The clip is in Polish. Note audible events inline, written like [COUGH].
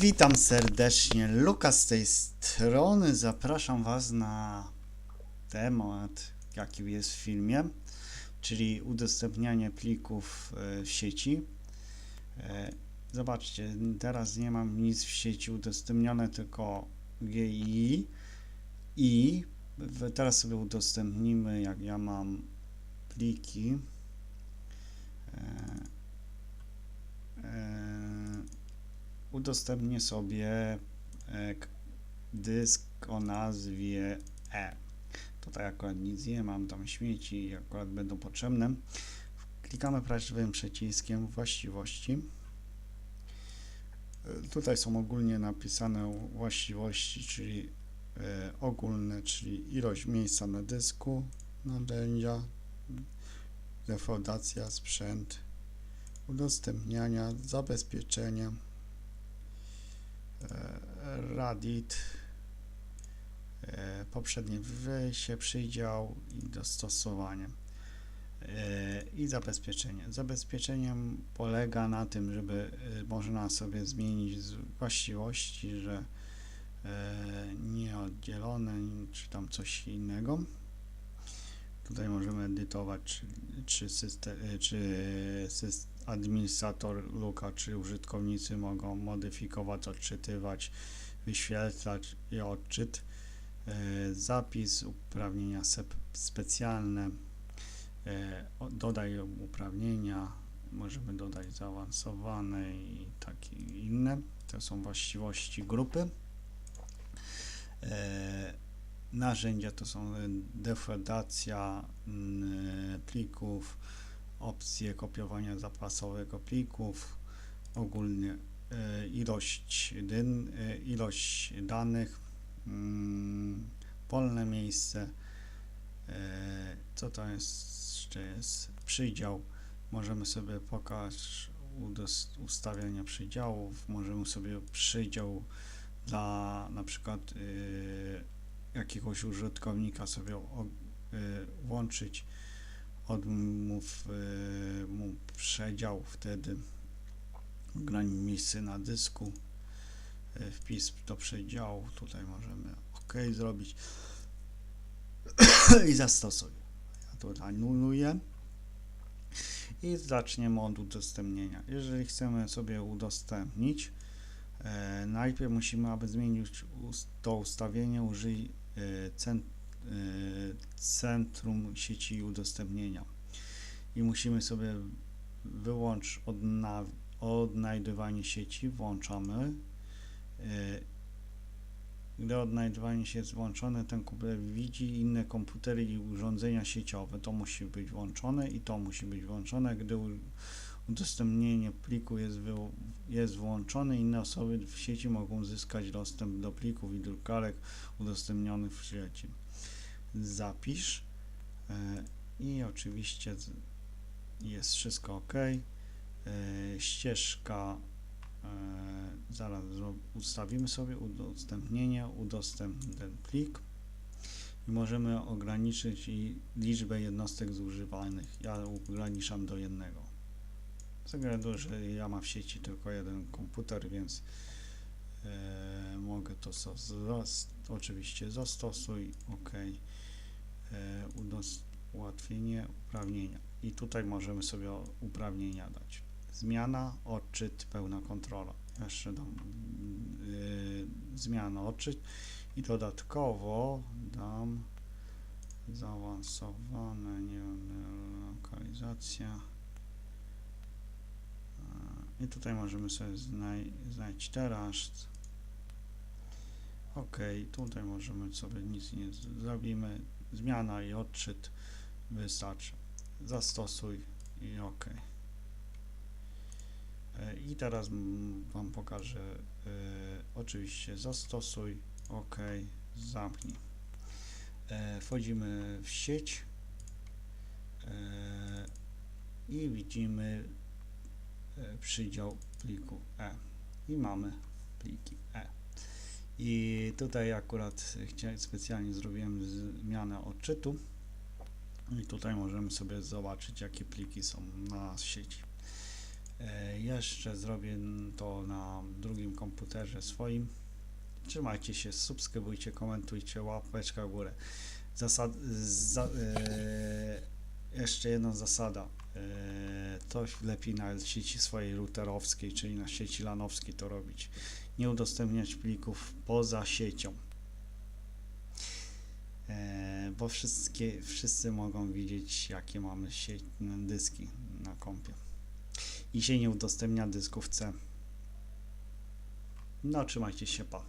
Witam serdecznie, Lukas z tej strony. Zapraszam Was na temat, jaki jest w filmie, czyli udostępnianie plików e, w sieci. E, Zobaczcie, teraz nie mam nic w sieci udostępnione, tylko GI i teraz sobie udostępnimy, jak ja mam pliki. E, e, udostępnię sobie e, dysk o nazwie E. Tutaj akurat nic nie mam, tam śmieci akurat będą potrzebne. Klikamy prawym przyciskiem właściwości. E, Tutaj są ogólnie napisane właściwości, czyli e, ogólne, czyli ilość miejsca na dysku, narzędzia, defaudacja, sprzęt, udostępniania, zabezpieczenia, Radit, e, poprzednie wejście, przydział i dostosowanie e, i zabezpieczenie. Zabezpieczeniem polega na tym, żeby e, można sobie zmienić właściwości, że e, nieoddzielone czy tam coś innego. Tutaj możemy edytować, czy, system, czy syst- administrator Luka, czy użytkownicy mogą modyfikować, odczytywać, wyświetlać i odczyt. E, Zapis, uprawnienia specjalne, e, dodaj uprawnienia, możemy dodać zaawansowane i takie inne. To są właściwości grupy. E, Narzędzia to są defraudacja plików, opcje kopiowania zapasowego plików, ogólnie e, ilość, dyn, e, ilość danych, mm, wolne miejsce, e, co to jest, jeszcze jest? Przydział, możemy sobie pokazać ustawienia przydziałów, możemy sobie przydział dla na przykład y, jakiegoś użytkownika sobie y, włączyć odmów y, mu przedział wtedy ogranić miejsce na dysku. Y, wpis do przedziału tutaj możemy OK zrobić. [COUGHS] I zastosuj ja to anuluję. I zaczniemy od udostępnienia. Jeżeli chcemy sobie udostępnić E, najpierw musimy, aby zmienić to ustawienie, użyj e, cen, e, centrum sieci udostępnienia. I musimy sobie wyłącz odna, odnajdywanie sieci, włączamy. E, gdy odnajdywanie się jest włączone, ten komputer widzi inne komputery i urządzenia sieciowe. To musi być włączone i to musi być włączone. Gdy udostępnienie pliku jest, jest włączone, inne osoby w sieci mogą uzyskać dostęp do plików i drukarek udostępnionych w sieci. Zapisz e, i oczywiście jest wszystko ok. E, ścieżka e, zaraz ustawimy sobie udostępnienie, udostępnij ten plik i możemy ograniczyć liczbę jednostek zużywanych. Ja ograniczam do jednego. Z względu, że ja mam w sieci tylko jeden komputer, więc e, mogę to so, oczywiście zastosuj, OK, e, ułatwienie, uprawnienia. I tutaj możemy sobie uprawnienia dać. Zmiana, odczyt, pełna kontrola. Jeszcze dam e, zmiana, odczyt i dodatkowo dam zaawansowane, nie wiem, lokalizacja. I tutaj możemy sobie znaleźć teraz. OK, tutaj możemy sobie nic nie zrobimy. Zmiana i odczyt wystarczy. Zastosuj i OK. E, I teraz Wam pokażę. e, oczywiście zastosuj, OK, zamknij. E, wchodzimy w sieć i widzimy przydział pliku E i mamy pliki E. I tutaj akurat specjalnie zrobiłem zmianę odczytu i tutaj możemy sobie zobaczyć jakie pliki są na sieci. E, jeszcze zrobię to na drugim komputerze swoim. Trzymajcie się, subskrybujcie, komentujcie, łapeczka w górę. Zasad, za, e, jeszcze jedna zasada. E, to lepiej na sieci swojej routerowskiej, czyli na sieci lanowskiej to robić. Nie udostępniać plików poza siecią. E, bo wszystkie, wszyscy mogą widzieć, jakie mamy sieć, dyski na kompie. I się nie udostępnia dysków C. No, trzymajcie się, pa.